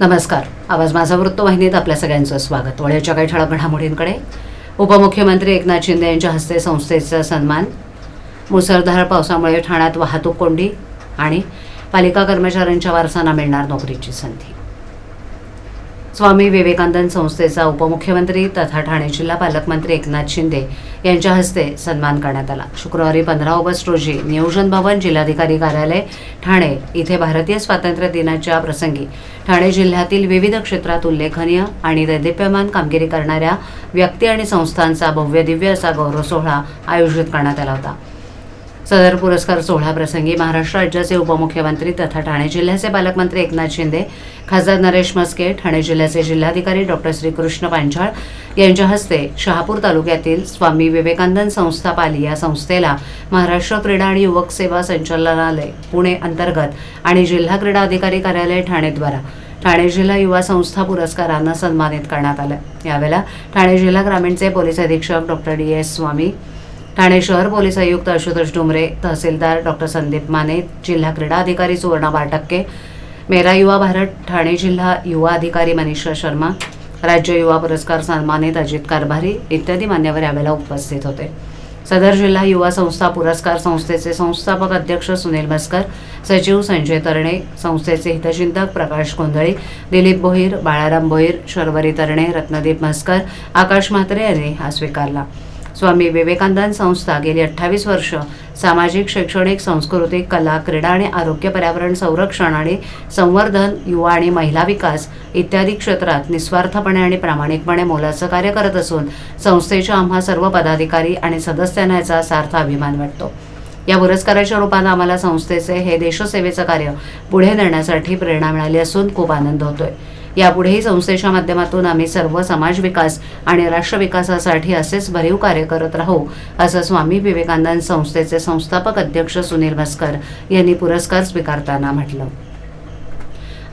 नमस्कार. आवाज माझा वृत्तवाहिनीत आपल्या सगळ्यांचं स्वागत. वळ्याच्या काही ठळक घडामोडींकडे. उपमुख्यमंत्री एकनाथ शिंदे यांच्या हस्ते संस्थेचा सन्मान. मुसळधार पावसामुळे ठाण्यात वाहतूक कोंडी आणि पालिका कर्मचाऱ्यांच्या वारसांना मिळणार नोकरीची संधी. स्वामी विवेकानंद संस्थेचा उपमुख्यमंत्री तथा ठाणे जिल्हा पालकमंत्री एकनाथ शिंदे यांच्या हस्ते सन्मान करण्यात आला. शुक्रवारी पंधरा ऑगस्ट रोजी नियोजन भवन जिल्हाधिकारी कार्यालय ठाणे इथे भारतीय स्वातंत्र्य दिनाच्या प्रसंगी ठाणे जिल्ह्यातील विविध क्षेत्रात उल्लेखनीय आणि दैदिप्यमान कामगिरी करणाऱ्या व्यक्ती आणि संस्थांचा भव्य दिव्य असा गौरव सोहळा आयोजित करण्यात आला होता. सदर पुरस्कार सोहळ्याप्रसंगी महाराष्ट्र राज्याचे उपमुख्यमंत्री तथा ठाणे जिल्ह्याचे पालकमंत्री एकनाथ शिंदे खासदार नरेश मस्के ठाणे जिल्ह्याचे जिल्हाधिकारी डॉक्टर श्रीकृष्ण पांचाळ यांच्या हस्ते शहापूर तालुक्यातील स्वामी विवेकानंद संस्था पाली या संस्थेला महाराष्ट्र क्रीडा आणि युवक सेवा संचालनालय पुणे अंतर्गत आणि जिल्हा क्रीडा अधिकारी कार्यालय ठाणेद्वारा ठाणे जिल्हा युवा संस्था पुरस्कारानं सन्मानित करण्यात आलं. यावेळेला ठाणे जिल्हा ग्रामीणचे पोलीस अधीक्षक doctor D S Swami Thane शहर पोलीस आयुक्त आशुतोष डुमरे तहसीलदार डॉक्टर संदीप माने जिल्हा क्रीडा अधिकारी सुवर्णा बारटक्के मेरा युवा भारत ठाणे जिल्हा युवा अधिकारी मनीषा शर्मा राज्य युवा पुरस्कार सन्मानित अजित कारभारी इत्यादी मान्यवर यावेळेला उपस्थित होते. सदर जिल्हा युवा संस्था पुरस्कार संस्थेचे संस्थापक अध्यक्ष सुनील मस्कर सचिव संजय तरणे संस्थेचे हितचिंतक प्रकाश गोंधळी दिलीप भोईर बाळाराम भोईर शर्वरी तरणे रत्नदीप मस्कर आकाश म्हात्रे यांनी हा स्वीकारला. स्वामी विवेकानंद संस्था गेली अठ्ठावीस वर्ष सामाजिक शैक्षणिक सांस्कृतिक कला क्रीडा आणि आरोग्य पर्यावरण संरक्षण आणि संवर्धन युवा आणि महिला विकास इत्यादी क्षेत्रात निस्वार्थपणे आणि प्रामाणिकपणे मोलाचं कार्य करत असून संस्थेच्या आम्हा सर्व पदाधिकारी आणि सदस्यांना याचा सार्थ अभिमान वाटतो. या पुरस्काराच्या रूपानं आम्हाला संस्थेचे हे देशसेवेचं कार्य पुढे नेण्यासाठी प्रेरणा मिळाली असून खूप आनंद होतोय. यापुढेही संस्थेच्या माध्यमातून आम्ही सर्व समाज विकास आणि राष्ट्र विकासासाठी असेच भरीव कार्य करत राहू असं स्वामी विवेकानंद संस्थेचे संस्थापक अध्यक्ष सुनील भास्कर यांनी पुरस्कार स्वीकारताना म्हटलं.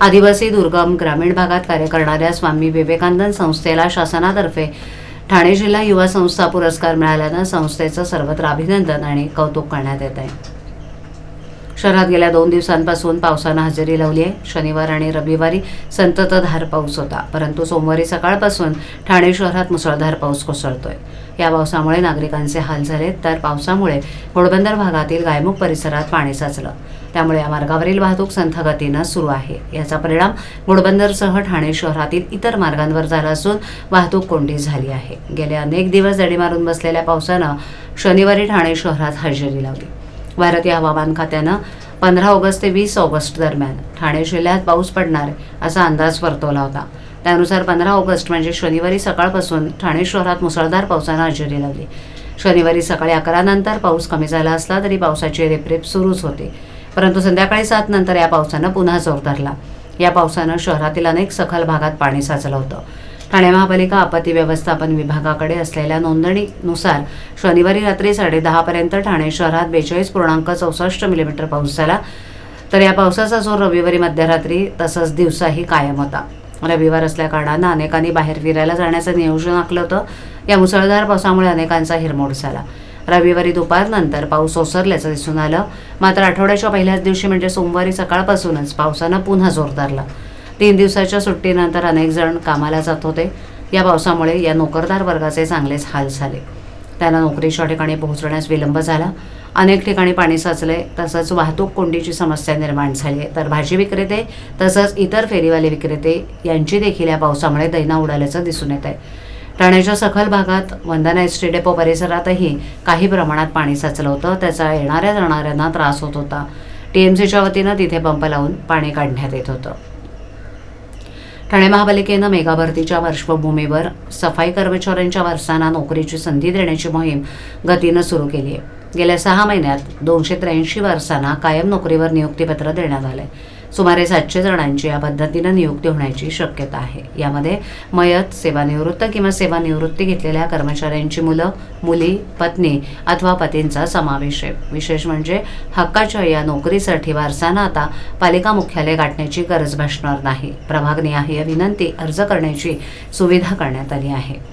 आदिवासी दुर्गम ग्रामीण भागात कार्य करणाऱ्या स्वामी विवेकानंद संस्थेला शासनातर्फे ठाणे जिल्हा युवा संस्था पुरस्कार मिळाल्यानं संस्थेचं सर्वत्र अभिनंदन आणि कौतुक करण्यात येत आहे. शहरात गेल्या दोन दिवसांपासून पावसानं हजेरी लावली आहे. शनिवार आणि रविवारी संततधार पाऊस होता परंतु सोमवारी सकाळपासून ठाणे शहरात मुसळधार पाऊस कोसळतोय. या पावसामुळे नागरिकांचे हाल झाले तर पावसामुळे घोडबंदर भागातील गायमुख परिसरात पाणी साचलं. त्यामुळे या मार्गावरील वाहतूक संथगतीनं सुरू आहे. याचा परिणाम घोडबंदरसह ठाणे शहरातील इतर मार्गांवर झाला असून वाहतूक कोंडी झाली आहे. गेले अनेक दिवस दडी मारून बसलेल्या पावसानं शनिवारी ठाणे शहरात हजेरी लावली. भारतीय हवामान खात्यानं पंधरा ऑगस्ट ते वीस ऑगस्ट दरम्यान ठाणे जिल्ह्यात पाऊस पडणार असा अंदाज वर्तवला होता. त्यानुसार पंधरा ऑगस्ट म्हणजे शनिवारी सकाळपासून ठाणे शहरात मुसळधार पावसानं हजेरी लावली. शनिवारी सकाळी अकरा नंतर पाऊस कमी झाला असला तरी पावसाची रेपरेप सुरूच होती. परंतु संध्याकाळी सात नंतर या पावसानं पुन्हा जोर धरला. या पावसानं शहरातील अनेक सखल भागात पाणी साचलं होतं. ठाणे महापालिका आपत्ती व्यवस्थापन विभागाकडे असलेल्या नोंदणीनुसार शनिवारी रात्री साडेदहापर्यंत ठाणे शहरात बेचाळीस पूर्णांक चौसष्ट मिलीमीटर पाऊस झाला. तर या पावसाचा जोर रविवारी मध्यरात्री तसंच दिवसाही कायम होता. रविवार असल्या कारणानं अनेकांनी बाहेर फिरायला जाण्याचं नियोजन आखलं होतं. या मुसळधार पावसामुळे अनेकांचा हिरमोड झाला. रविवारी दुपारनंतर पाऊस ओसरल्याचं दिसून आलं. मात्र आठवड्याच्या पहिल्याच दिवशी म्हणजे सोमवारी सकाळपासूनच पावसानं पुन्हा जोर धरला. तीन दिवसाच्या सुट्टीनंतर अनेक जण कामाला जात होते. या पावसामुळे या नोकरदार वर्गाचे चांगलेच हाल झाले. त्यांना नोकरीच्या ठिकाणी पोहोचण्यास विलंब झाला. अनेक ठिकाणी पाणी साचले तसंच वाहतूक कोंडीची समस्या निर्माण झाली आहे. तर भाजी विक्रेते तसंच इतर फेरीवाले विक्रेते यांची देखील या पावसामुळे दैना उडाल्याचं दिसून येत आहे. ठाण्याच्या सखल भागात वंदना एस टी डेपो परिसरातही काही प्रमाणात पाणी साचलं होतं. त्याचा येणाऱ्या जाणाऱ्यांना त्रास होत होता. टी एम सीच्या वतीनं तिथे पंप लावून पाणी काढण्यात येत होतं. ठाणे महापालिकेनं मेगा भरतीच्या पार्श्वभूमीवर सफाई कर्मचाऱ्यांच्या वारसांना नोकरीची संधी देण्याची मोहीम गतीनं सुरू केली आहे. गेल्या सहा महिन्यात दोनशे त्र्याऐंशी वारसांना कायम नोकरीवर नियुक्तीपत्र देण्यात आलंय. सुमारे सातशे जणांची या पद्धतीनं नियुक्ती होण्याची शक्यता आहे. यामध्ये मयत सेवानिवृत्त किंवा सेवानिवृत्ती घेतलेल्या कर्मचाऱ्यांची मुलं मुली पत्नी अथवा पतींचा समावेश आहे. विशेष म्हणजे हक्काच्या या नोकरीसाठी वारसांना आता पालिका मुख्यालय गाठण्याची गरज भासणार नाही. प्रभागनिहाय विनंती अर्ज करण्याची सुविधा करण्यात आली आहे.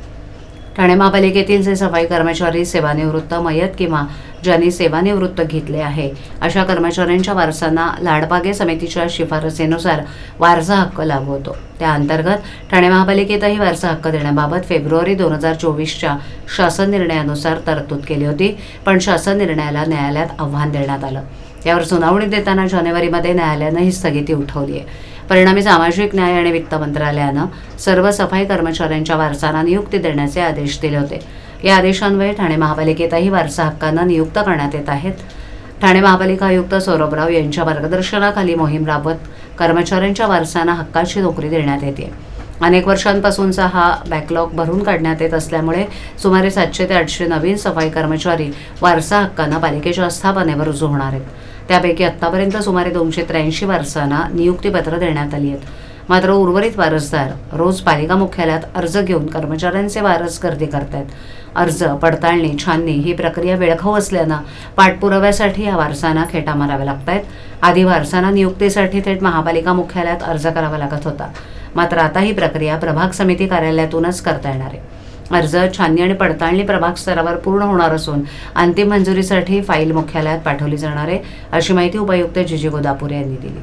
ठाणे महापालिकेतील जे सफाई कर्मचारी सेवानिवृत्त मयत किंवा ज्यांनी सेवानिवृत्त घेतले आहे अशा कर्मचाऱ्यांच्या वारसांना लाडबागे समितीच्या शिफारसीनुसार वारसा हक्क लागू होतो. त्या अंतर्गत ठाणे महापालिकेतही वारसा हक्क देण्याबाबत फेब्रुवारी दोन हजार चोवीसच्या शासन निर्णयानुसार तरतूद केली होती पण शासन निर्णयाला न्यायालयात आव्हान देण्यात आलं. त्यावर सुनावणी देताना जानेवारीमध्ये न्यायालयानं ही स्थगिती उठवली आहे. परिणामी सामाजिक न्याय आणि वित्त मंत्रालयानं सर्व सफाई कर्मचाऱ्यांच्या वारसांना नियुक्ती देण्याचे आदेश दिले होते. या आदेशान्वये ठाणे महापालिकेतही वारसा हक्कांना नियुक्त करण्यात येत आहेत. ठाणे महापालिका आयुक्त सौरभराव यांच्या मार्गदर्शनाखाली मोहीम राबवत कर्मचाऱ्यांच्या वारसांना हक्काची नोकरी देण्यात येते. अनेक वर्षांपासूनचा हा बॅकलॉग भरून काढण्यात येत असल्यामुळे सुमारे सातशे ते आठशे नवीन सफाई कर्मचारी वारसा हक्कांना पालिकेच्या स्थापनेवर रुजू होणार आहेत. त्यापैकी आत्तापर्यंत सुमारे दोनशे त्र्याऐंशी वारसांना नियुक्तीपत्र देण्यात आली आहेत. मात्र उर्वरित वारसदार रोज पालिका मुख्यालयात अर्ज घेऊन कर्मचाऱ्यांचे वारस गर्दी करतायत. अर्ज पडताळणी छाननी ही प्रक्रिया वेळखाऊ असल्यानं पाठपुराव्यासाठी या वारसांना खेटा माराव्या लागत आहेत आधी वारसांना नियुक्तीसाठी थेट महापालिका मुख्यालयात अर्ज करावा लागत होता. मात्र आता ही प्रक्रिया प्रभाग समिती कार्यालयातूनच करता येणार आहे. अर्ज छाननी आणि पडताळणी प्रभाग स्तरावर पूर्ण होणार असून अंतिम मंजुरीसाठी फाईल मुख्यालयात पाठवली जाणार आहे अशी माहिती उपायुक्त जिजी गोदापुरे यांनी दिली.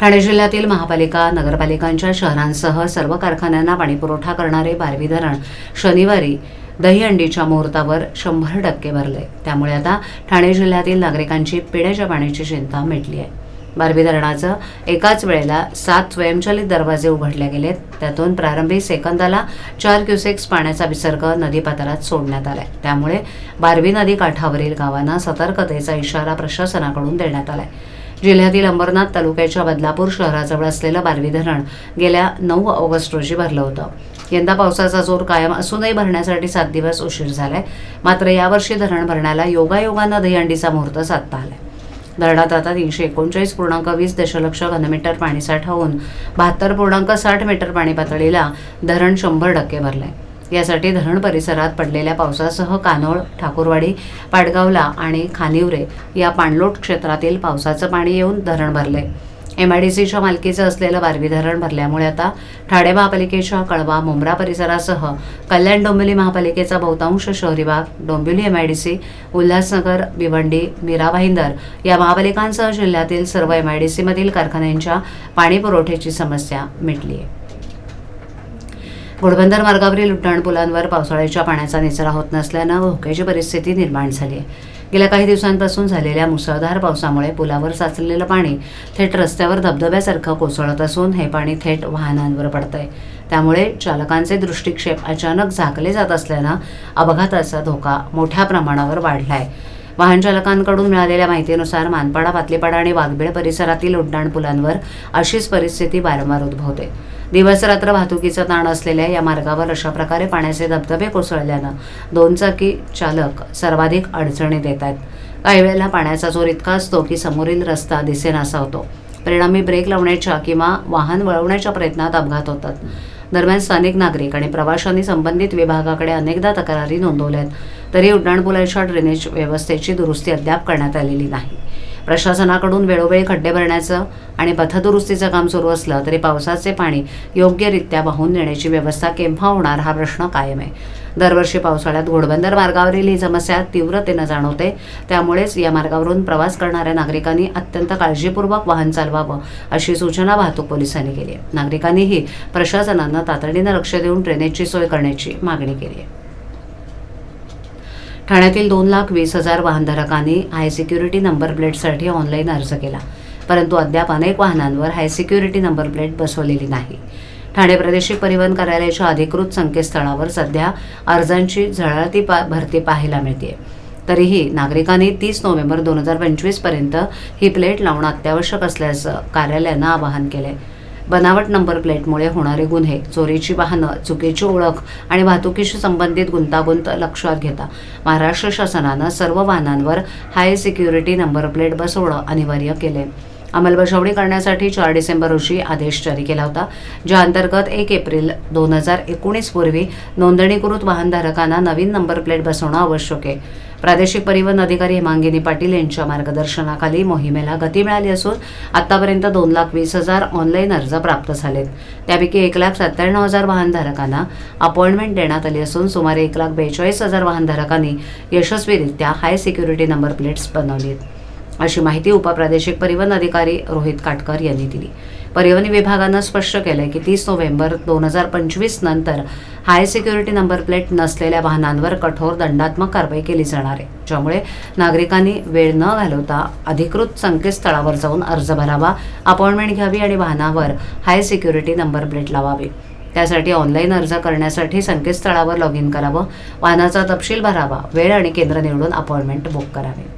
ठाणे जिल्ह्यातील महापालिका नगरपालिकांच्या शहरांसह सर्व कारखान्यांना पाणीपुरवठा करणारे बारवी धरण शनिवारी दहीहंडीच्या मुहूर्तावर शंभर टक्के भरले त्यामुळे आता ठाणे जिल्ह्यातील नागरिकांची पिण्याच्या पाण्याची चिंता मिटली आहे. बारवी धरणाचं एकाच वेळेला सात स्वयंचलित दरवाजे उघडले गेलेत. त्यातून प्रारंभी सेकंदाला चार क्युसेक्स पाण्याचा विसर्ग नदीपात्रात सोडण्यात आलाय. त्यामुळे बारवी नदी काठावरील गावांना सतर्कतेचा इशारा प्रशासनाकडून देण्यात आलाय. जिल्ह्यातील अंबरनाथ तालुक्याच्या बदलापूर शहराजवळ असलेलं बारवी धरण गेल्या नऊ ऑगस्ट रोजी भरलं होतं. यंदा पावसाचा जोर कायम असूनही भरण्यासाठी सात दिवस उशीर झालाय. मात्र यावर्षी धरण भरण्याला योगायोगानं दहीहंडीचा मुहूर्त साधता आलाय. धरणात आता तीनशे एकोणचाळीस पूर्णांक वीस दशलक्ष घनमीटर पाणीसाठा होऊन बहात्तर पूर्णांक साठ मीटर पाणी पातळीला धरण शंभर टक्के भरलंय. यासाठी धरण परिसरात पडलेल्या पावसासह कानोळ ठाकूरवाडी पाडगावला आणि खानिवरे या पाणलोट क्षेत्रातील पावसाचं पाणी येऊन धरण भरले एम आय डी सीच्या मालकीचं असलेलं बारवी धरण भरल्यामुळे आता ठाणे महापालिकेच्या कळवा मुंब्रा परिसरासह कल्याण डोंबिवली महापालिकेचा बहुतांश शहरी भाग Dombivli M I D C Ulhasnagar Bhiwandi Mira Bhayander या महापालिकांसह जिल्ह्यातील सर्व एम आय डी सीमधील कारखान्यांच्या पाणी पुरवठ्याची समस्या मिटली आहे घोडबंदर मार्गावरील उड्डाणपुलांवर पावसाळ्याच्या पाण्याचा निचरा होत नसल्यानं धोक्याची परिस्थिती निर्माण झाली आहे गेल्या काही दिवसांपासून झालेल्या मुसळधार पावसामुळे पुलावर साचलेलं पाणी थेट रस्त्यावर धबधब्यासारखं कोसळत असून हे पाणी थेट वाहनांवर पडतंय. त्यामुळे चालकांचे दृष्टिक्षेप अचानक झाकले जात असल्यानं अपघाताचा धोका मोठ्या प्रमाणावर वाढलाय. वाहन चालकांकडून मिळालेल्या माहितीनुसार मानपाडा पातलीपाडा आणि वाघबीळ परिसरातील उड्डाणपुलांवर अशीच परिस्थिती वारंवार उद्भवते. दिवसरात्र वाहतुकीचा ताण असलेल्या या मार्गावर अशा प्रकारे पाण्याचे धबधबे कोसळल्यानं दोन चाकी चालक सर्वाधिक अडचणी देत आहेत. काही वेळेला पाण्याचा जोर इतका असतो की समोरील रस्ता दिसेनासा होतो परिणामी ब्रेक लावण्याच्या किंवा वाहन वळवण्याच्या प्रयत्नात अपघात होतात. दरम्यान स्थानिक नागरिक आणि प्रवाशांनी संबंधित विभागाकडे अनेकदा तक्रारी नोंदवल्या आहेत तरी उड्डाणपुलाच्या ड्रेनेज व्यवस्थेची दुरुस्ती अद्याप करण्यात आलेली नाही. प्रशासनाकडून वेळोवेळी खड्डे भरण्याचं आणि पथदुरुस्तीचं काम सुरू असलं तरी पावसाचे पाणी योग्यरित्या वाहून नेण्याची व्यवस्था केव्हा होणार हा प्रश्न कायम आहे. दरवर्षी पावसाळ्यात घोडबंदर मार्गावरील ही समस्या तीव्रतेनं जाणवते. त्यामुळेच या मार्गावरून प्रवास करणाऱ्या नागरिकांनी अत्यंत काळजीपूर्वक वाहन चालवावं अशी सूचना वाहतूक पोलिसांनी केली आहे. नागरिकांनीही प्रशासनानं तातडीनं लक्ष देऊन ड्रेनेजची सोय करण्याची मागणी केली आहे. ठाण्यातील दोन लाख वीस हजार वाहनधारकांनी हाय सिक्युरिटी नंबर प्लेटसाठी ऑनलाईन अर्ज केला. परंतु अद्याप अनेक वाहनांवर हाय सिक्युरिटी नंबर प्लेट बसवलेली नाही. ठाणे प्रादेशिक परिवहन कार्यालयाच्या अधिकृत संकेतस्थळावर सध्या अर्जांची झळाळती पा भरती पाहायला मिळते तरीही नागरिकांनी तीस नोव्हेंबर दोन हजार पंचवीसपर्यंत ही प्लेट लावणं अत्यावश्यक असल्याचं कार्यालयानं आवाहन केलं आहे बनावट नंबर प्लेटमुळे होणारे गुन्हे चोरीची वाहनं चुकीची ओळख आणि वाहतुकीशी संबंधित गुंतागुंत लक्षात घेता. महाराष्ट्र शासनानं सर्व वाहनांवर हाय सिक्युरिटी नंबर प्लेट बसवणं अनिवार्य केले. अंमलबजावणी करण्यासाठी चार डिसेंबर रोजी आदेश जारी केला होता ज्या अंतर्गत एक एप्रिल दोन हजार एकोणीस पूर्वी नोंदणीकृत वाहनधारकांना नवीन नंबर प्लेट बसवणं आवश्यक आहे. प्रादेशिक परिवहन अधिकारी हेमांगिनी पाटील यांच्या मार्गदर्शनाखाली मोहिमेला गती मिळाली असून आतापर्यंत दोन लाख वीस हजार ऑनलाईन अर्ज प्राप्त झालेत. त्यापैकी एक लाख सत्त्याण्णव हजार वाहनधारकांना अपॉइंटमेंट देण्यात आली असून सुमारे एक लाख बेचाळीस हजार वाहनधारकांनी यशस्वीरित्या हाय सिक्युरिटी नंबर प्लेट्स बनवली आहेत अशी माहिती उपप्रादेशिक परिवहन अधिकारी रोहित काटकर यांनी दिली. परिवहन विभागानं स्पष्ट केलंय की तीस नोव्हेंबर दोन हजार पंचवीस नंतर हाय सिक्युरिटी नंबर प्लेट नसलेल्या वाहनांवर कठोर दंडात्मक कारवाई केली जाणार आहे. ज्यामुळे नागरिकांनी वेळ न घालवता अधिकृत संकेतस्थळावर जाऊन अर्ज भरावा अपॉइंटमेंट घ्यावी आणि वाहनावर हाय सिक्युरिटी नंबर प्लेट लावावी. त्यासाठी ऑनलाईन अर्ज करण्यासाठी संकेतस्थळावर लॉग इन करावं वाहनाचा तपशील भरावा वेळ आणि केंद्र निवडून अपॉइंटमेंट बुक करावी.